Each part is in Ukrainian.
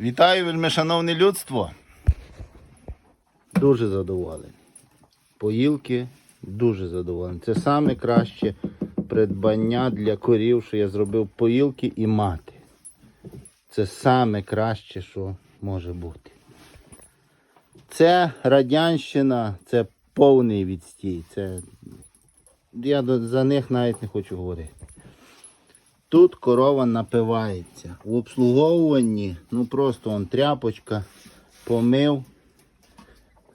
Вітаю, вельми шановне людство. Дуже задоволений. Поїлки дуже задоволений. Це саме краще придбання для корів, що я зробив поїлки і мати. Це саме краще, що може бути. Це радянщина, це повний відстій. Це... Я за них навіть не хочу говорити. Тут корова напивається. В обслуговуванні, ну просто он тряпочка, помив,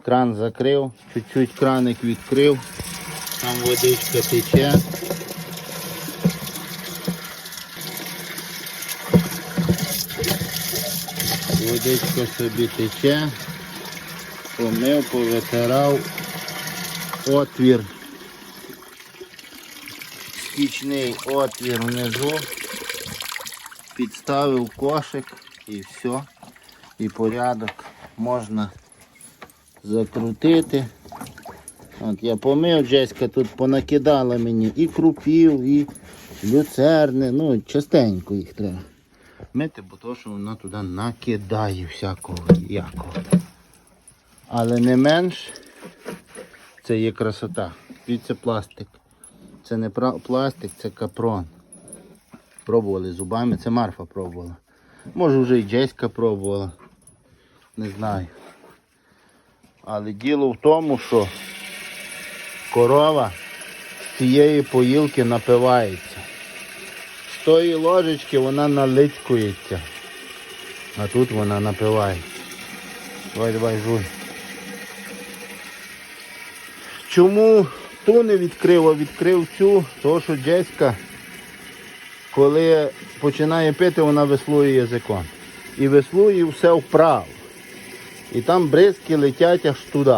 кран закрив, чуть-чуть краник відкрив, там водичка тече. Водичка собі тече, помив, повитирав отвір. Стічний отвір внизу підставив кошик і все. І порядок можна закрутити. От я помив, Джеська тут понакидала мені і крупів, і люцерни. Ну, частенько їх треба. Мити, бо то, що вона туди накидає всякого якого. Але не менш це є красота. Це пластик. Це не пластик, це капрон. Пробували зубами, це Марфа пробувала. Може вже і Джеська пробувала. Не знаю. Але діло в тому, що корова з цієї поїлки напивається. З тої ложечки вона наличкується. А тут вона напивається. Давай, давай, жуй. Чому ту не відкрив, а відкрив цю, тому що Джеська, коли починає пити, вона веслує язиком. І веслує все вправо. І там бризки летять аж туди.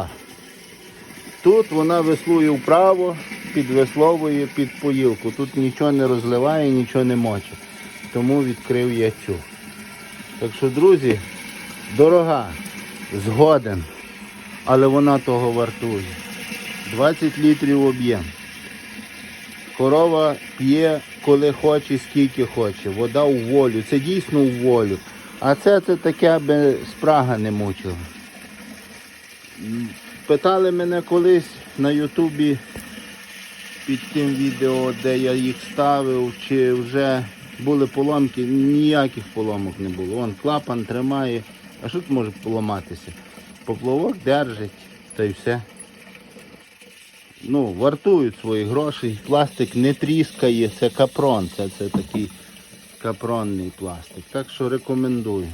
Тут вона веслує вправо, підвесловує під поїлку. Тут нічого не розливає, нічого не мочить. Тому відкрив я цю. Так що, друзі, дорога, згоден, але вона того вартує. 20 літрів об'єм. Корова п'є коли хоче, скільки хоче. Вода у волю. Це дійсно у волю. А це, це таке, аби спрага не мучила. Питали мене колись на Ютубі під тим відео, де я їх ставив, чи вже були поломки. Ніяких поломок не було. Вон клапан тримає. А що тут може поламатися? Поплавок держить, та й все ну, вартують свої гроші. Пластик не тріскає, це капрон, це, це такий капронний пластик. Так що рекомендую.